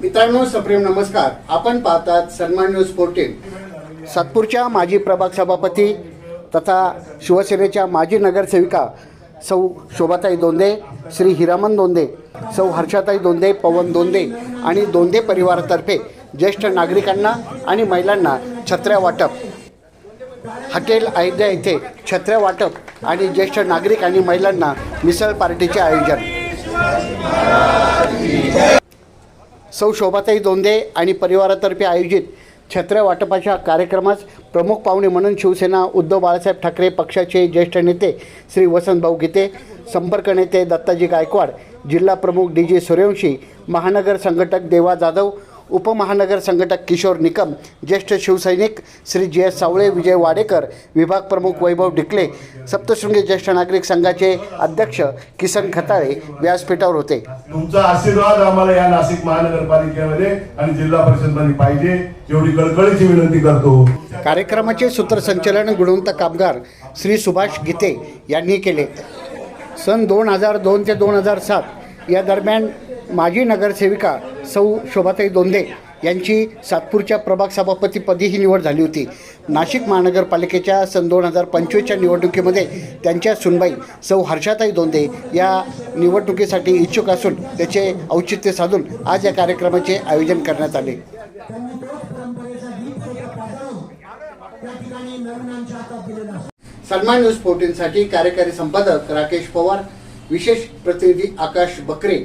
मित्रांनो सप्रेम नमस्कार. आपण पाहतात सन्मान न्यूज फोर्टीन सातपूरच्या माजी प्रभाग सभापती तथा शिवसेनेच्या माजी नगरसेविका सौ शोभाताई दोंदे श्री हिरामन दोंदे सौ हर्षाताई दोंदे पवन दोंदे आणि दोंदे परिवारातर्फे ज्येष्ठ नागरिकांना आणि महिलांना छत्र्या वाटप. हॉटेल अयोध्या येथे छत्र्या वाटप आणि ज्येष्ठ नागरिक आणि महिलांना मिसळ पार्टीचे आयोजन. सौ शोभाताई दोंदे आणि परिवारातर्फे आयोजित छत्र वाटपाच्या कार्यक्रमास प्रमुख पाहुणे म्हणून शिवसेना उद्धव बाळासाहेब ठाकरे पक्षाचे ज्येष्ठ नेते श्री वसंतभाऊ गीते संपर्क नेते दत्ताजी गायकवाड जिल्हा प्रमुख डी जी सूर्यवंशी महानगर संघटक देवा जाधव उपमहानगर संघटक किशोर निकम ज्येष्ठ शिवसैनिक श्री जी एस सावळे विजय वाडेकर विभाग प्रमुख वैभव ढिकले सप्तशृंगी ज्येष्ठ नागरिक संघाचे अध्यक्ष किसन खताळे व्यासपीठावर होते. तुमचा आशीर्वाद आम्हाला या नाशिक महानगरपालिकेमध्ये आणि जिल्हा परिषदमध्ये पाहिजे एवढी कळकळीची विनंती करतो. कार्यक्रमाचे सूत्रसंचालन गुणवंत कामगार श्री सुभाष गीते यांनी केले. सन दोन हजार दोन ते दोन हजार सात या दरम्यान माजी नगरसेविका सौ शोभाताई दोंदे यांची सातपूरच्या प्रभाग सभापतीपदी ही निवड झाली होती. नाशिक महानगरपालिकेच्या सन दोन हजार पंचवीसच्या निवडणुकीमध्ये त्यांच्या सुनबाई सौ हर्षाताई दोंदे या निवडणुकीसाठी इच्छुक असून त्याचे औचित्य साधून आज या कार्यक्रमाचे आयोजन करण्यात आले. सन्मान न्यूज फोर्टीनसाठी कार्यकारी संपादक राकेश पवार विशेष प्रतिनिधी आकाश बकरे